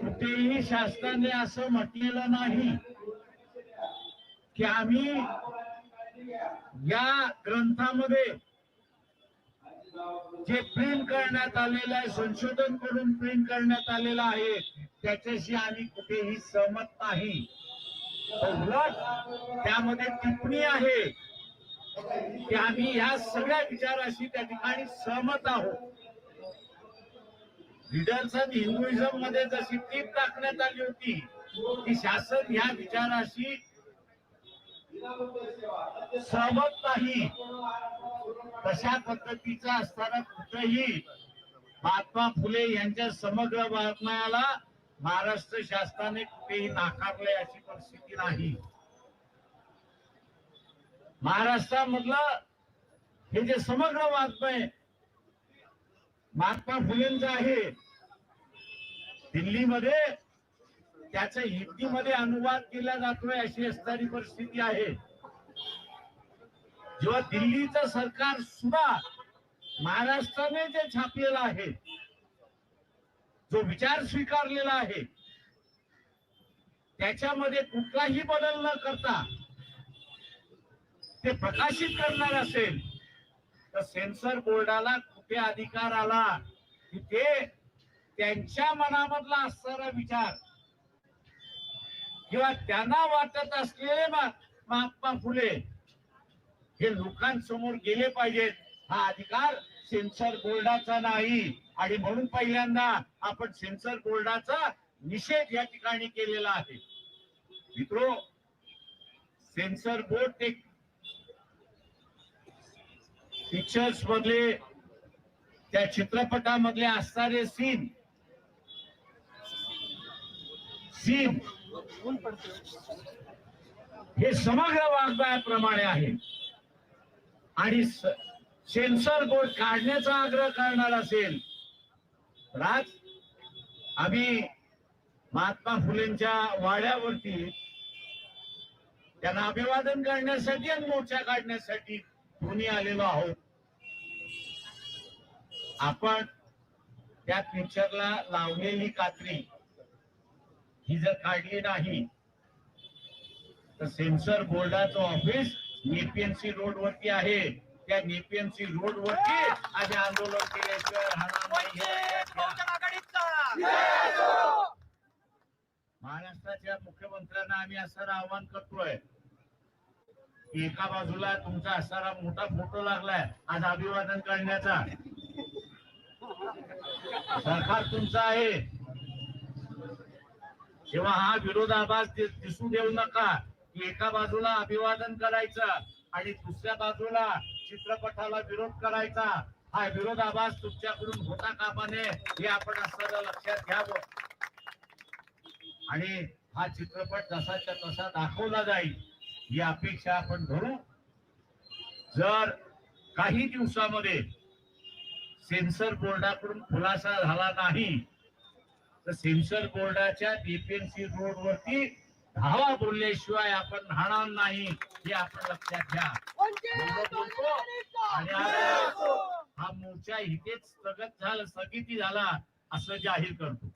कुठेही शासनाने असं म्हटलेलं नाही की आम्ही या ग्रंथामध्ये जे प्रिंट करण्यात आलेलं आहे संशोधन करून प्रिंट करण्यात आलेलं आहे त्याच्याशी आम्ही कुठेही सहमत नाही. उलट त्यामध्ये टिप्पणी आहे की आम्ही या सगळ्या विचाराशी त्या ठिकाणी सहमत आहोत. लिडर्स हिंदुइझममध्ये जशी टीप टाकण्यात आली होती की शासन या विचाराशी सहमत नाही. तशा पद्धतीचा असताना कुठेही महात्मा फुले यांच्या समग्र वाङ्मयाला महाराष्ट्र शासनाने कुठेही नाकारले अशी परिस्थिती नाही. महाराष्ट्रामधलं हे जे समग्र वाङ्मय महात्मा फुलेंचं आहे. दिल्लीमध्ये त्याचा हिंदीमध्ये अनुवाद केला जातोय अशी असणारी परिस्थिती आहे. जेव्हा दिल्लीचं सरकार सुद्धा महाराष्ट्राने जे छापलेलं आहे जो विचार स्वीकारलेला आहे त्याच्यामध्ये कुठलाही बदल न करता ते प्रकाशित करणार असेल तर सेन्सर बोर्डाला कुठे अधिकार आला? की ते त्यांच्या मनामधला असणारा विचार. किंवा त्यांना वाटत असलेले महात्मा फुले. हे लोकांसमोर गेले पाहिजेत. हा अधिकार सेन्सर बोर्डाचा नाही. आणि म्हणून पहिल्यांदा आपण सेन्सर बोर्डाचा निषेध या ठिकाणी केलेला आहे. मित्रो सेन्सर बोर्ड ते पिक्चर्स मधले त्या चित्रपटामधले असणारे सीन सीन हे समग्र वाग्मयाप्रमाणे आहे. आणि सेन्सर बोर्ड काढण्याचा आग्रह करणार असेल तर आज आम्ही महात्मा फुलेंच्या वाड्यावरती त्यांना अभिवादन करण्यासाठी आणि मोर्चा काढण्यासाठी दोन्ही आलेलो आहोत. आपण त्या पिक्चरला लावलेली कात्री ही जर काढली नाही तर सेन्सर बोर्डाचं ऑफिस नेपीएनसी रोड वरती आहे. त्या नेपीएनसी रोड वरती आम्ही आंदोलन केल्याशिवाय राहणार. महाराष्ट्राच्या मुख्यमंत्र्यांना आम्ही असं आवाहन करतोय. एका बाजूला तुमचा असणारा मोठा फोटो लागलाय. आज अभिवादन करण्याचा. सरकार तुमचं आहे. तेव्हा हा विरोधाभास दिसू देऊ नका की एका बाजूला अभिवादन करायचं आणि दुसऱ्या बाजूला चित्रपटाला विरोध करायचा हा विरोधाभास तुमच्याकडून होता कामा नये हे आपण असताना लक्षात घ्यावं. आणि हा चित्रपट जसाच्या तसा दाखवला जाईल ही अपेक्षा आपण धरू. जर काही दिवसामध्ये सेन्सर बोर्डाकडून खुलासा झाला नाही. तर सेन्सर बोर्डाच्या डीपीएनसी रोड वरती धावा बोलल्याशिवाय आपण राहणार नाही हे आपण लक्षात घ्या. आणि हा मोर्चा इथेच स्थगत झाला स्थगिती झाला असं जाहीर करतो.